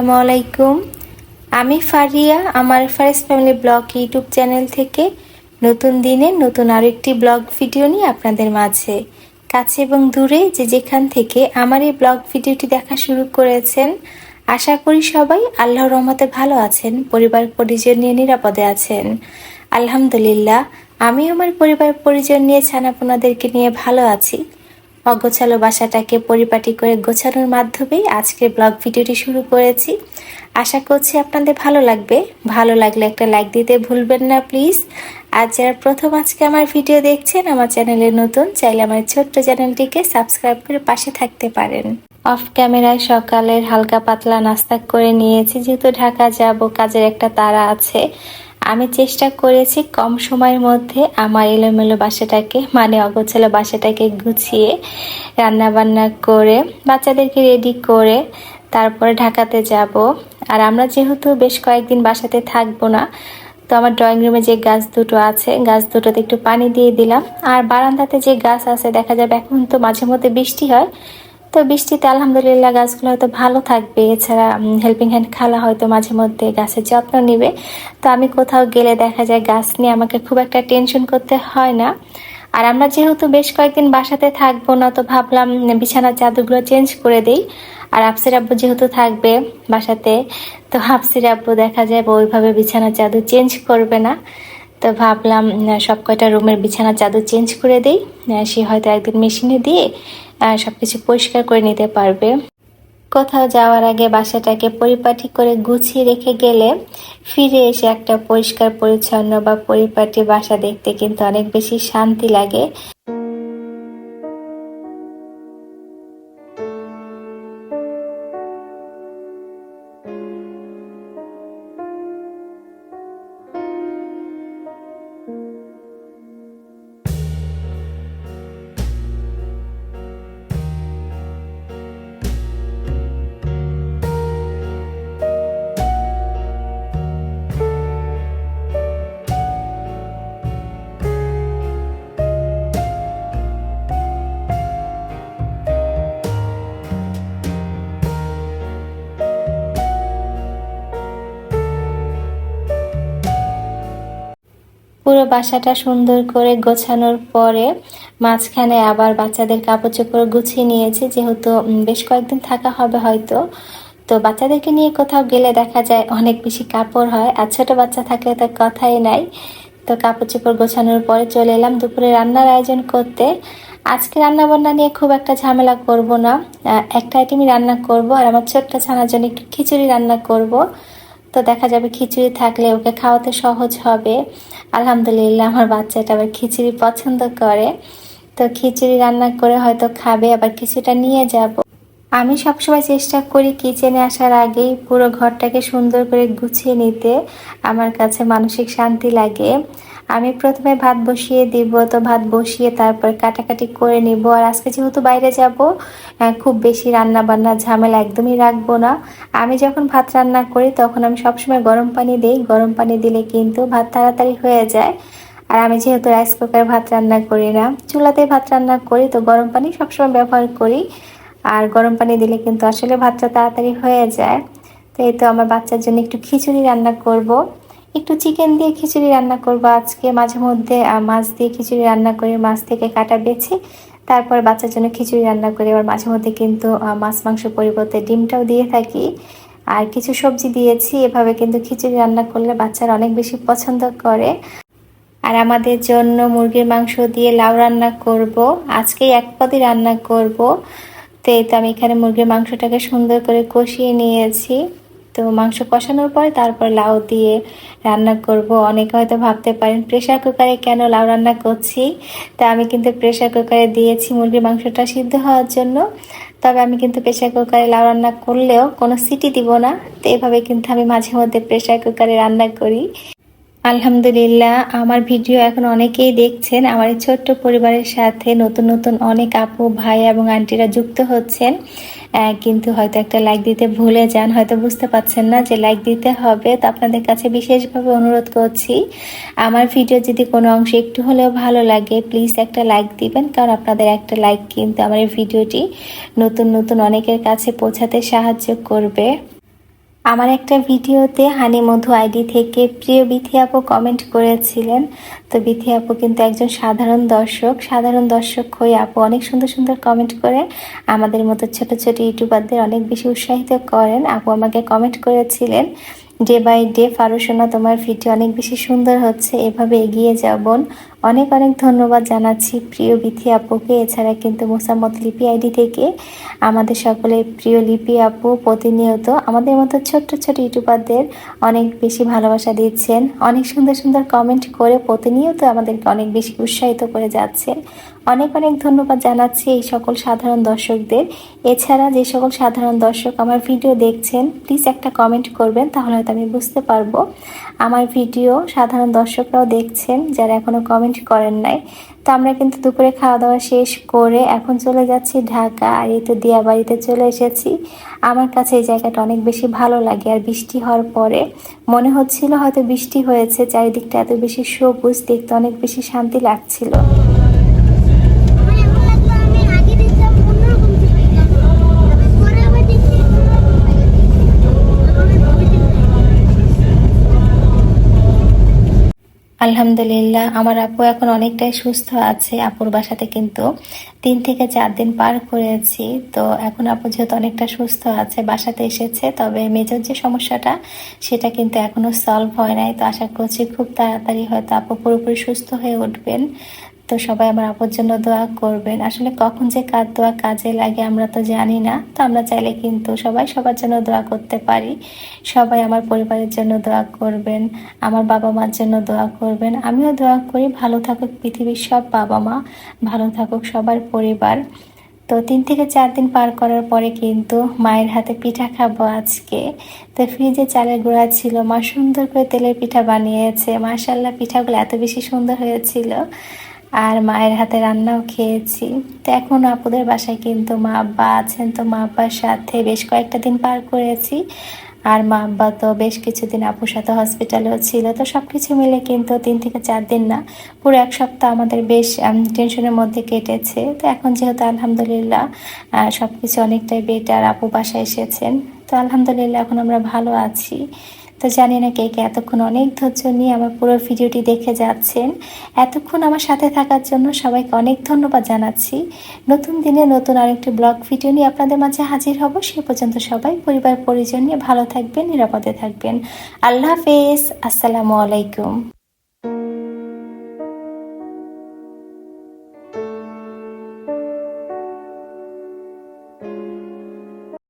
আসসালামু আলাইকুম। আমি ফারিয়া, আমার Fares family vlog YouTube channel থেকে নতুন দিনে নতুন আরও একটি ব্লগ ভিডিও নিয়ে আপনাদের মাঝে। কাছে এবং দূরে যে যেখান থেকে আমার এই ব্লগ ভিডিওটি দেখা শুরু করেছেন, আশা করি সবাই আল্লাহ রহমতে ভালো আছেন, পরিবার পরিজন নিয়ে নিরাপদে আছেন। আলহামদুলিল্লাহ আমি আমার পরিবার পরিজন নিয়ে ছানাপোনাদেরকে নিয়ে ভালো আছি। অগোছালো বাসাটাকে পরিপাটি করে গোছানোর মাধ্যমেই আজকের ব্লগ ভিডিওটি শুরু করেছি। আশা করছি আপনাদের ভালো লাগবে। ভালো লাগলে একটা লাইক দিতে ভুলবেন না, প্লিজ। আর যারা প্রথম আজকে আমার ভিডিও দেখছেন, আমার চ্যানেলে নতুন, চাইলে আমার ছোট্ট চ্যানেলটিকে সাবস্ক্রাইব করে পাশে থাকতে পারেন। অফ ক্যামেরায় সকালের হালকা পাতলা নাস্তা করে নিয়েছি, যেহেতু ঢাকা যাব, কাজের একটা তারা আছে। আমি চেষ্টা করেছি কম সময়ের মধ্যে আমার এলোমেলো বাসাটাকে মানে অগোছালো বাসাটাকে গুছিয়ে রান্না বান্না করে, বাচ্চাদেরকে রেডি করে তারপরে ঢাকাতে যাব। আর আমরা যেহেতু বেশ কয়েকদিন বাসাতে থাকব না, তো আমার ড্রয়িং রুমে যে গাছ দুটো আছে, গাছ দুটোতে একটু পানি দিয়ে দিলাম। আর বারান্দাতে যে গাছ আছে, দেখা যাবে এখন তো মাঝে মধ্যে বৃষ্টি হয় তো বৃষ্টিতে আলহামদুলিল্লাহ গাছগুলো হয়তো ভালো থাকবে। এছাড়া হেল্পিং হ্যান্ড খালা হয়তো মাঝে মধ্যে গাছের যত্ন নেবে। তো আমি কোথাও গেলে দেখা যায় গাছ নিয়ে আমাকে খুব একটা টেনশন করতে হয় না। আর আমরা যেহেতু বেশ কয়েকদিন বাসাতে থাকব না, তো ভাবলাম বিছানার চাদরগুলো চেঞ্জ করে দিই। আর আফসির আব্বু যেহেতু থাকবে বাসাতে, তো আফসির আব্বু দেখা যায় ওইভাবে বিছানার চাদর চেঞ্জ করবে না। তো ভাবলাম সব কয়টা রুমের বিছানার চাদর চেঞ্জ করে দিই। সে হয়তো একদিন মেশিনে দিয়ে সব কিছু পরিষ্কার করে নিতে পারবে। কোথাও যাওয়ার আগে বাসাটাকে পরিপাটি করে গুছিয়ে রেখে গেলে ফিরে এসে একটা পরিষ্কার, পরিচ্ছন্ন বা পরিপাটি বাসা দেখতে কিন্তু অনেক বেশি শান্তি লাগে। পুরো বাসাটা সুন্দর করে গোছানোর পরে মাঝখানে আবার বাচ্চাদের কাপড় চোপড় গুছিয়ে নিয়েছি, যেহেতু বেশ কয়েকদিন থাকা হবে হয়তো। তো বাচ্চাদেরকে নিয়ে কোথাও গেলে দেখা যায় অনেক বেশি কাপড় হয়, আর ছোটো বাচ্চা থাকলে তো কথাই নাই। তো কাপড় চোপড় গোছানোর পরে চলে এলাম দুপুরে রান্নার আয়োজন করতে। আজকে রান্না বান্না নিয়ে খুব একটা ঝামেলা করব না। একটা আইটেমই রান্না করব, আর আমার ছোট্ট ছানার জন্য একটু খিচুড়ি রান্না করব। তো দেখা যাবে খিচুড়ি থাকলে ওকে খাওয়াতে সহজ হবে। আলহামদুলিল্লাহ, আমার বাচ্চাটা আবার খিচুড়ি পছন্দ করে। তো খিচুড়ি রান্না করে হয়তো খাবে, আবার কিছুটা নিয়ে যাব। আমি সবসময় চেষ্টা করি কিচেনে আসার আগেই পুরো ঘরটাকে সুন্দর করে গুছিয়ে নিতে। আমার কাছে মানসিক শান্তি লাগে। আমি প্রথমে ভাত বসিয়ে দিব, তো ভাত বসিয়ে তারপর কাটাকাটি করে নিব। আর আজকে যেহেতু বাইরে যাব খুব বেশি রান্না বান্না ঝামেলা একদমই রাখব না। আমি যখন ভাত রান্না করি, তখন আমি সবসময় গরম পানি দিই। গরম পানি দিলে কিন্তু ভাত তাড়াতাড়ি হয়ে যায়। আর আমি যেহেতু রাইস কুকার ভাত রান্না করি না, চুলাতে ভাত রান্না করি, তো গরম পানি সবসময় ব্যবহার করি। আর গরম পানি দিলে কিন্তু আসলে ভাতটা তাড়াতাড়ি হয়ে যায়। তো এই তো আমার বাচ্চার জন্য একটু খিচুড়ি রান্না করব। একটু চিকেন দিয়ে খিচুড়ি রান্না করব আজকে। মাঝে মধ্যে মাছ দিয়ে খিচুড়ি রান্না করে মাছ থেকে কাটা বেছে, তারপর বাচ্চার জন্য খিচুড়ি রান্না করি। আবার মাঝে মধ্যে কিন্তু মাছ মাংস পরিবর্তে ডিমটাও দিয়ে থাকি। আর কিছু সবজি দিয়েছি, এভাবে কিন্তু খিচুড়ি রান্না করলে বাচ্চারা অনেক বেশি পছন্দ করে। আর আমাদের জন্য মুরগির মাংস দিয়ে লাউ রান্না করব। আজকে এক পদই রান্না করব। তো এই তো আমি এখানে মুরগির মাংসটাকে সুন্দর করে কষিয়ে নিয়েছি। তো মাংস কষানোর পর তারপর লাউ দিয়ে রান্না করব। অনেকে হয়তো ভাবতে পারেন প্রেশার কুকারে কেন লাউ রান্না করছি? তা আমি কিন্তু প্রেশার কুকারে দিয়েছি মুরগির মাংসটা সিদ্ধ হওয়ার জন্য। তবে আমি কিন্তু প্রেশার কুকারে লাউ রান্না করলেও কোনো সিটি দিব না। তো এভাবে কিন্তু আমি মাঝে মধ্যে প্রেশার কুকারে রান্না করি। আলহামদুলিল্লাহ, আমার ভিডিও এখন অনেকেই দেখছেন। আমার এই ছোট্ট পরিবারের সাথে নতুন নতুন অনেক আপু, ভাই এবং আন্টিরা যুক্ত হচ্ছেন। কিন্তু হয়তো একটা লাইক দিতে ভুলে যান, হয়তো বুঝতে পারছেন না যে লাইক দিতে হবে। তো আপনাদের কাছে বিশেষভাবে অনুরোধ করছি, আমার ভিডিও যদি কোনো অংশ একটু হলেও ভালো লাগে প্লিজ একটা লাইক দিবেন। কারণ আপনাদের একটা লাইক কিন্তু আমার এই ভিডিওটি নতুন নতুন অনেকের কাছে পৌঁছাতে সাহায্য করবে। আমার একটা ভিডিওতে হানি মধু আইডি থেকে প্রিয় বিথি আপু কমেন্ট করেছিলেন। তো বিথি আপু কিন্তু একজন সাধারণ দর্শক। সাধারণ দর্শক হয়ে আপু অনেক সুন্দর সুন্দর কমেন্ট করে আমাদের মতো ছোট ছোট ইউটিউবারদের অনেক বেশি উৎসাহিত করেন। আপু আমাকে কমেন্ট করেছিলেন ডে বাই ডে ফারুসোনা, তোমার ভিডিও অনেক বেশি সুন্দর হচ্ছে, এভাবে এগিয়ে যাও বোন। অনেক অনেক ধন্যবাদ জানাচ্ছি প্রিয় বিথি আপুকে। এছাড়া কিন্তু মোসাম্মদ লিপি আইডি থেকে আমাদের সকলের প্রিয় লিপি আপু প্রতিনিয়ত আমাদের মতো ছোট্ট ছোট ইউটিউবারদের অনেক বেশি ভালোবাসা দিচ্ছেন। অনেক সুন্দর সুন্দর কমেন্ট করে প্রতিনিয়ত আমাদেরকে অনেক বেশি উৎসাহিত করে যাচ্ছেন অনেক অনেক ধন্যবাদ জানাচ্ছি এই সকল সাধারণ দর্শকদের। এছাড়া যে সকল সাধারণ দর্শক আমার ভিডিও দেখছেন প্লিজ একটা কমেন্ট করবেন, তাহলে হয়তো আমি বুঝতে পারব। আমার ভিডিও সাধারণ দর্শকরাও দেখছেন, যারা এখনও কমেন্ট করেন নাই। তো আমরা কিন্তু দুপুরে খাওয়া দাওয়া শেষ করে এখন চলে যাচ্ছি ঢাকা। আর এই তো দিয়াবাড়িতে চলে এসেছি। আমার কাছে এই জায়গাটা অনেক বেশি ভালো লাগে। আর বৃষ্টি হওয়ার পরে মনে হচ্ছিল হয়তো বৃষ্টি হয়েছে, চারিদিকটা এত বেশি সবুজ, দেখতে অনেক বেশি শান্তি লাগছিল আমার এমন লাগল আমি আগে দেখতাম অন্যরকম ছিল তারপর পরে আবার দেখছি অন্যরকম লাগে তখন আমি ভেবেছি আলহামদুলিল্লাহ। আমার আপু এখন অনেকটাই সুস্থ আছে, আপুর বাসাতে কিন্তু তিন থেকে চার দিন পার করেছি। তো এখন আপু যেহেতু অনেকটা সুস্থ আছে, বাসাতে এসেছে, তবে মেজর যে সমস্যাটা, সেটা কিন্তু এখনও সলভ হয় নাই। তো আশা করছি খুব তাড়াতাড়ি হয়তো আপু পুরোপুরি সুস্থ হয়ে উঠবেন। তো সবাই আমার আপুর জন্য দোয়া করবেন। আসলে কখন যে কার দোয়া কাজে লাগে আমরা তো জানি না, তো আমরা চাইলে কিন্তু সবাই সবার জন্য দোয়া করতে পারি। সবাই আমার পরিবারের জন্য দোয়া করবেন, আমার বাবা মার জন্য দোয়া করবেন। আমিও দোয়া করি, ভালো থাকুক পৃথিবীর সব বাবা মা, ভালো থাকুক সবার পরিবার। তো তিন থেকে চার দিন পার করার পরে কিন্তু মায়ের হাতে পিঠা খাব আজকে। তো ফ্রিজে চালের গুঁড়া ছিল, মা সুন্দর করে তেলের পিঠা বানিয়েছে। মাশাল্লাহ পিঠাগুলো এত বেশি সুন্দর হয়েছিল। আর মায়ের হাতে রান্নাও খেয়েছি। তো এখন আপুদের বাসায় কিন্তু মা আব্বা আছেন, তো মা আব্বার সাথে বেশ কয়েকটা দিন পার করেছি। আর মা আব্বা তো বেশ কিছুদিন আপুর সাথে হসপিটালেও ছিল, তো সব কিছু মিলে কিন্তু তিন থেকে চার দিন না, পুরো এক সপ্তাহ আমাদের বেশ টেনশনের মধ্যে কেটেছে। তো এখন যেহেতু আলহামদুলিল্লাহ সব কিছু অনেকটাই বেটার আপু বাসায় এসেছেন। তো আলহামদুলিল্লাহ এখন আমরা ভালো আছি। তো জানি না কে কে এতক্ষণ অনেক ধৈর্য নিয়ে আমার পুরো ভিডিওটি দেখে যাচ্ছেন। এতক্ষণ আমার সাথে থাকার জন্য সবাইকে অনেক ধন্যবাদ জানাচ্ছি। নতুন দিনে নতুন আরেকটি ব্লগ ভিডিও নিয়ে আপনাদের মাঝে হাজির হব। সে পর্যন্ত সবাই পরিবার পরিজন নিয়ে ভালো থাকবেন, নিরাপদে থাকবেন। আল্লাহ হাফেজ। আসসালামু আলাইকুম।